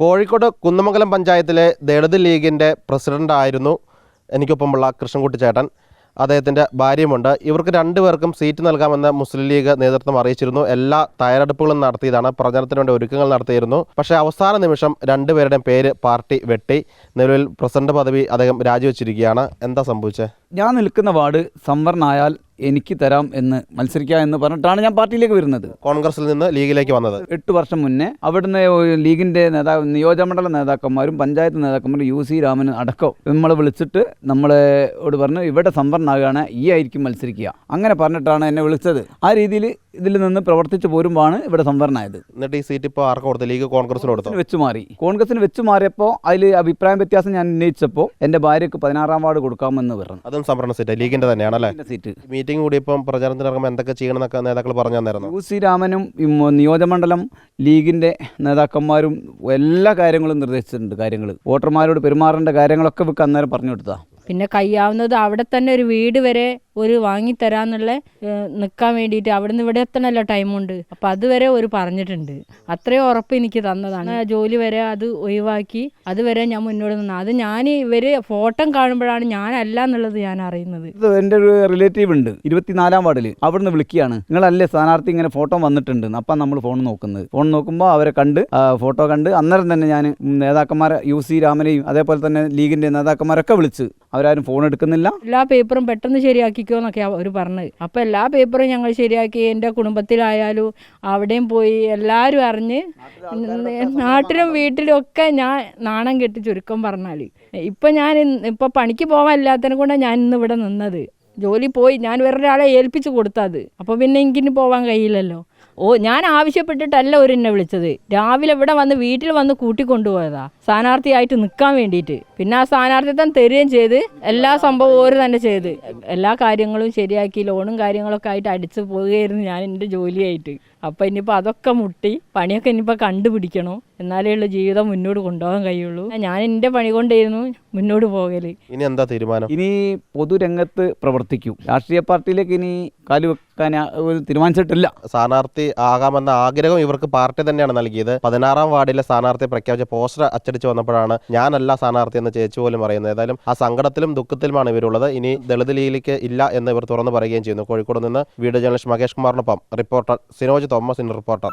കോഴിക്കോട് കുന്നമംഗലം പഞ്ചായത്തിലെ ദളിത് ലീഗിന്റെ പ്രസിഡന്റായിരുന്നു എനിക്കൊപ്പമുള്ള കൃഷ്ണൻകുട്ടി ചേട്ടൻ. അദ്ദേഹത്തിന്റെ ഭാര്യയുമുണ്ട്. ഇവർക്ക് രണ്ടുപേർക്കും സീറ്റ് നൽകാമെന്ന് മുസ്ലിം ലീഗ് നേതൃത്വം അറിയിച്ചിരുന്നു. എല്ലാ തയ്യാറെടുപ്പുകളും നടത്തിയതാണ്. പ്രചരണത്തിന് വേണ്ടി ഒരുക്കങ്ങൾ നടത്തിയിരുന്നു. പക്ഷേ അവസാന നിമിഷം രണ്ടുപേരുടെയും പേര് പാർട്ടി വെട്ടി. നിലവിൽ പ്രസിഡന്റ് പദവി അദ്ദേഹം രാജിവെച്ചിരിക്കുകയാണ്. എന്താ സംഭവിച്ചത് ഞാൻ നിൽക്കുന്ന വാർഡ് സംവരണമായാൽ എനിക്ക് തരാം എന്ന് മത്സരിക്കാം എന്ന് പറഞ്ഞിട്ടാണ് ഞാൻ പാർട്ടിയിലേക്ക് വരുന്നത്. കോൺഗ്രസിൽ നിന്ന് ലീഗിലേക്ക് വന്നത്. എട്ട് വർഷം മുന്നേ അവിടുന്ന് ലീഗിന്റെ നേതാവ് നിയോജകമണ്ഡല നേതാക്കന്മാരും പഞ്ചായത്ത് നേതാക്കന്മാരും യു സി രാമൻ അടക്കം നമ്മളെ വിളിച്ചിട്ട് നമ്മളോട് പറഞ്ഞു ഇവിടെ സംവരണമാകുകയാണ് ഈ ആയിരിക്കും മത്സരിക്കുക. അങ്ങനെ പറഞ്ഞിട്ടാണ് എന്നെ വിളിച്ചത്. ആ രീതിയിൽ ഇതിൽ നിന്ന് പ്രവർത്തിച്ച് പോരുമ്പോഴാണ് ഇവിടെ സംവരണമായത് എന്നിട്ട് ഈ സീറ്റ് ഇപ്പോൾ ആർക്ക് കൊടുത്തു? ലീഗ് കോൺഗ്രസിന് കൊടുത്തു? വെച്ച് മാറി. കോൺഗ്രസിന് വെച്ച് മാറിയപ്പോൾ അതിൽ അഭിപ്രായ വ്യത്യാസം ഞാൻ ഉന്നയിച്ചപ്പോൾ എന്റെ ഭാര്യക്ക് പതിനാറാം വാർഡ് കൊടുക്കാമെന്ന് പറഞ്ഞു. അതും സംവരണ സീറ്റ്? ലീഗിന്റെ തന്നെയാണ് അല്ലേ എന്റെ സീറ്റ് മീറ്റിംഗ് കൂടിയപ്പം ഇപ്പം പ്രചാരണത്തിനിറങ്ങുമ്പോൾ എന്തൊക്കെ ചെയ്യണമെന്നൊക്കെ നേതാക്കൾ പറഞ്ഞു തന്നായിരുന്നു? യു സി രാമനും നിയോജകമണ്ഡലം ലീഗിന്റെ നേതാക്കന്മാരും എല്ലാ കാര്യങ്ങളും നിർദ്ദേശിച്ചിട്ടുണ്ട് കാര്യങ്ങൾ വോട്ടർമാരോട് പെരുമാറേണ്ട കാര്യങ്ങളൊക്കെ അന്നേരം പറഞ്ഞു കൊടുത്താ പിന്നെ കയ്യാവുന്നത് അവിടെ തന്നെ ഒരു വീട് വരെ ഒരു വാങ്ങിത്തരാന്നുള്ള നിൽക്കാൻ വേണ്ടിയിട്ട് അവിടെ നിന്ന് ഇവിടെ എത്തണമല്ലോ ടൈമുണ്ട്. അപ്പം അതുവരെ ഒരു പറഞ്ഞിട്ടുണ്ട്. അത്രയും ഉറപ്പ് എനിക്ക് തന്നതാണ്. ജോലി വരെ അത് ഒഴിവാക്കി അതുവരെ ഞാൻ മുന്നോട്ട് നിന്നു. അത് ഞാൻ ഇവർ ഫോട്ടോ കാണുമ്പോഴാണ് ഞാനല്ല എന്നുള്ളത് ഞാൻ അറിയുന്നത്. എന്റെ ഒരു റിലേറ്റീവ് ഉണ്ട്. ഇരുപത്തിനാലാം വാർഡിൽ അവിടുന്ന് വിളിക്കുകയാണ്. നിങ്ങളല്ലേ സ്ഥാനാർത്ഥി ഇങ്ങനെ ഫോട്ടോ വന്നിട്ടുണ്ട് അപ്പം നമ്മൾ ഫോൺ നോക്കുന്നത്. ഫോൺ നോക്കുമ്പോൾ അവരെ കണ്ട് ഫോട്ടോ കണ്ട് അന്നേരം തന്നെ ഞാൻ നേതാക്കന്മാരെ യു സി രാമനെയും അതേപോലെ തന്നെ ലീഗിന്റെ നേതാക്കന്മാരൊക്കെ വിളിച്ച് അവരാരും ഫോൺ എടുക്കുന്നില്ല. എല്ലാ പേപ്പറും പെട്ടെന്ന് ശരിയാക്കിക്കോ എന്നൊക്കെ അവർ പറഞ്ഞത് അപ്പം എല്ലാ പേപ്പറും ഞങ്ങൾ ശരിയാക്കി. എന്റെ കുടുംബത്തിലായാലും അവിടെയും പോയി എല്ലാവരും അറിഞ്ഞ് നാട്ടിലും വീട്ടിലും ഒക്കെ ഞാൻ നാണം കെട്ടി ചുരുക്കം പറഞ്ഞാൽ ഇപ്പം ഞാൻ ഇപ്പം പണിക്ക് പോകാൻ ഇല്ലാത്തതിനെ കൊണ്ടാണ് ഞാൻ ഇന്ന് ഇവിടെ നിന്നത്. ജോലി പോയി. ഞാൻ വേറൊരാളെ ഏൽപ്പിച്ച് കൊടുത്തത്. അപ്പോൾ പിന്നെ എനിക്കിന് പോകാൻ കഴിയില്ലല്ലോ. ഓ ഞാൻ ആവശ്യപ്പെട്ടിട്ടല്ല ഒരു എന്നെ വിളിച്ചത്. രാവിലെ ഇവിടെ വന്ന് വീട്ടിൽ വന്ന് കൂട്ടിക്കൊണ്ടുപോയതാ. സ്ഥാനാർത്ഥിയായിട്ട് നിൽക്കാൻ വേണ്ടിയിട്ട്. പിന്നെ ആ സ്ഥാനാർത്ഥിത്വം തരുകയും ചെയ്ത് എല്ലാ സംഭവവും ഓര് തന്നെ ചെയ്ത്. എല്ലാ കാര്യങ്ങളും ശരിയാക്കി ലോണും കാര്യങ്ങളൊക്കെ ആയിട്ട് അടിച്ച് പോവുകയായിരുന്നു ഞാൻ എന്റെ ജോലിയായിട്ട്. അപ്പം ഇനിയിപ്പോൾ അതൊക്കെ മുട്ടി പണിയൊക്കെ ഇനിയിപ്പോൾ കണ്ടുപിടിക്കണോ. എന്നാലേ ഉള്ള ജീവിതം മുന്നോട്ട് കൊണ്ടുപോകാൻ കഴിയുള്ളൂ. ഞാൻ എന്റെ പണി കൊണ്ടായിരുന്നു മുന്നോട്ട് പോകൽ. ഇനി എന്താ തീരുമാനം? ഇനി പൊതുരംഗത്ത് പ്രവർത്തിക്കും. രാഷ്ട്രീയ പാർട്ടിയിലേക്ക് ഇനി കാലുവെക്കാൻ തീരുമാനിച്ചിട്ടില്ല. സ്ഥാനാർത്ഥി ആകാമെന്ന ആഗ്രഹം ഇവർക്ക് പാർട്ടി തന്നെയാണ് നൽകിയത്. പതിനാറാം വാർഡിലെ സ്ഥാനാർത്ഥി പ്രഖ്യാപിച്ച പോസ്റ്റർ അച്ചടിച്ച് വന്നപ്പോഴാണ് ഞാനല്ല സ്ഥാനാർത്ഥി എന്ന് ചേച്ചി പോലും പറയുന്നത്. ഏതായാലും ആ സങ്കടത്തിലും ദുഃഖത്തിലുമാണ് ഇവരുള്ളത്. ഇനി ദളിത് ലീഗിലേക്ക് ഇല്ല എന്ന് ഇവർ തുറന്നു പറയുകയും ചെയ്യുന്നു. കോഴിക്കോട് നിന്ന് video journalist Makesh കുമാറിനൊപ്പം reporter Sinoj Thomas in reporter.